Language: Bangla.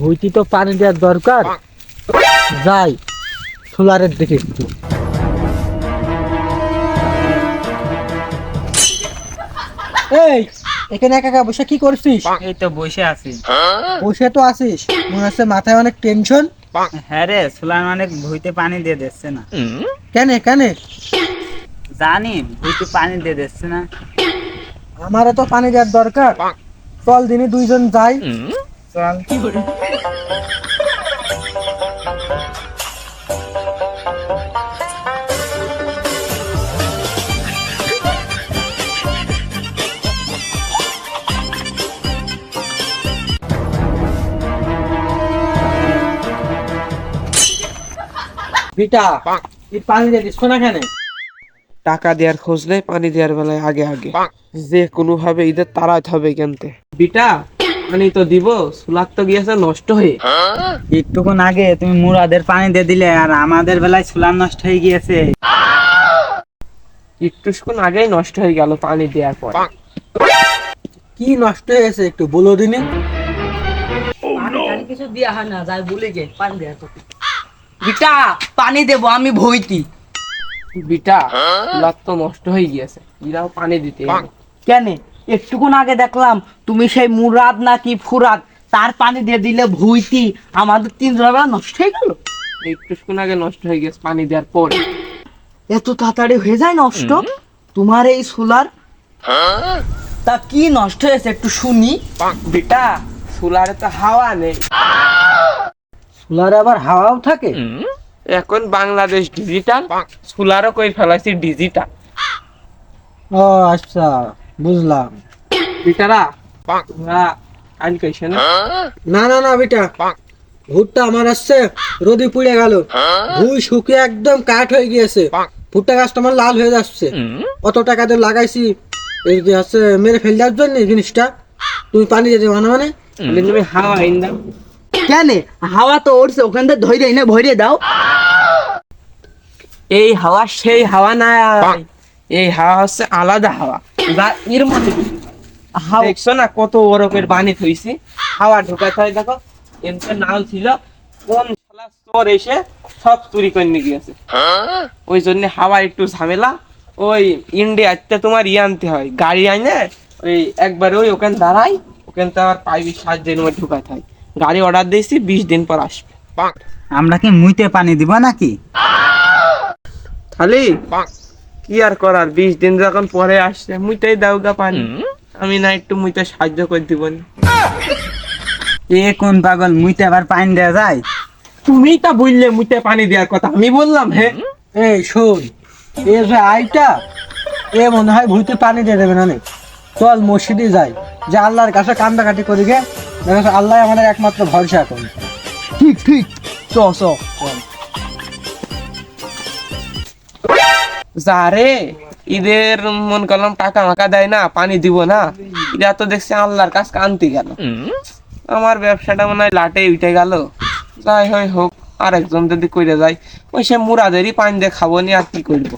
ভুইটি তো পানি দেওয়ার দরকার। যাই সোলারের দিকে একটু। এই এখানে একা একা বসে কি করছিস? এই তো বসে আছি। বসে তো আছিস। মনে হচ্ছে মাথায় অনেক টেনশন। হ্যাঁ রে সোলার অনেক ভুইতে পানি দিয়ে দিচ্ছে না। কেন কেন? জানি ভুইতে পানি দিয়ে দিচ্ছে না। আমারও তো পানি দেওয়ার দরকার। চল দিনে দুইজন যাই। চল। বিটা এই পানি দিয়ে দিস না কেন? টাকা দেওয়ার খোঁজ নেই পানি দেওয়ার বেলায় আগে আগে। যে কোনো ভাবে ঈদের তাড়াতে হবে কেনতে। বিটা পানি তো দিব সুলাক তো গিয়েছে নষ্ট হয়ে। একটুক্ষণ আগে তুমি মুরাদের পানি দিয়ে দিলে আর আমাদের বেলায় সুলান নষ্ট হয়ে গিয়েছে। একটুক্ষণ আগেই নষ্ট হয়ে গেল পানি দেওয়ার পর। কি নষ্ট হয়ে গেছে একটু বলো দিনে? কিছু দিয়া হয় না যাই বলে গে পানি দেয়া তো বিটা পানি দেবো আমি ভইতি। বিটা সুলাক তো নষ্ট হয়ে গিয়েছে ইরাও পানি দিতে। কেন? একটুক্ষণ আগে দেখলাম তুমি সেই মুরাদ নাকি ফুরাদ তার পানি দিয়ে দিলে ভুইতি আমাদের তিন বেলা নষ্ট হয়ে গেল। একটুক্ষণ আগে নষ্ট হয়ে গেছে পানি দেওয়ার পরে। এত তাড়াতাড়ি হয়ে যায় নষ্ট? তোমার এই সোলার? তা কি নষ্ট হয়েছে একটু শুনি। বিটা সোলারে তো হাওয়া নেই। সোলারে আবার হাওয়াও থাকে? এখন বাংলাদেশ ডিজিটাল সুলারও কই ফেলাইছি ডিজিটাল ও আচ্ছা। বুঝলাম। বিটারা তোমরা আইন কইছে না? না না না বেটা। ভুট্টা আমার আসছে রোদি পুড়ে গেল। ভুই শুকিয়ে একদম কাঠ হয়ে গিয়েছে। ভুট্টা গাছটা আমার লাল হয়ে যাচ্ছে। অত টাকা দিয়ে লাগাইছি এই যে আছে মেরে ফেল দেওয়ার জন্য জিনিসটা। তুমি পানি দিয়ে দেবো না মানে? তুমি হাওয়া আইন দাও। কেন? হাওয়া তো উঠছে ওখান থেকে ধরে এনে ভরে দাও। এই হাওয়া সেই হাওয়া না এই হাওয়া হচ্ছে আলাদা হাওয়া। যা এর মধ্যে হাওয়া দেখছ না কত বরফের বানি থইছি হাওয়া ঢোকাতে হয় দেখো এমতে নাল ছিল কোন শালা চোর এসে সব চুরি করে নিয়ে গিয়েছে। ওই জন্য হাওয়া একটু ঝামেলা ওই ইন্ডিয়াতে তোমার ই আনতে হয় গাড়ি আইনে ওই একবার ওই ওখানে দাঁড়াই ওখান থেকে আবার সাত সাহায্যের মধ্যে ঢুকাতে হয় গাড়ি অর্ডার দিয়েছি বিশ দিন পর আসবে। আমরা কি মুইতে পানি দিব নাকি? খালি কি আর করার? বিশ দিন যখন পরে আসছে মুইটাই দাও গা পানি। আমি না একটু মুইতে সাহায্য করে দিব এ কোন পাগল মুইতে আবার পানি দেওয়া যায়? তুমি তা বললে মুইতে পানি দেওয়ার কথা আমি বললাম হ্যাঁ এই শোন এ যে আইটা এ মনে হয় ভুইতে পানি দিয়ে দেবে না চল মসজিদে যাই যে আল্লাহর কাছে কান্দাকাটি করি গে। দেখো আল্লাহ আমাদের একমাত্র ভরসা এখন ঠিক ঠিক। চ চ। যারে ঈদের মন করলাম টাকা মাকা দেয় না, পানি দিব না। এরা তো দেখছি আল্লাহর কাছে কান্তি গেল। আমার ব্যবসাটা মনে হয় লাটে উঠে গেল। যাই হয় হোক আর একজন যদি কইরে যায়, ওই সে মুরাদেরই পানি দিয়ে খাব নি আর কি করব?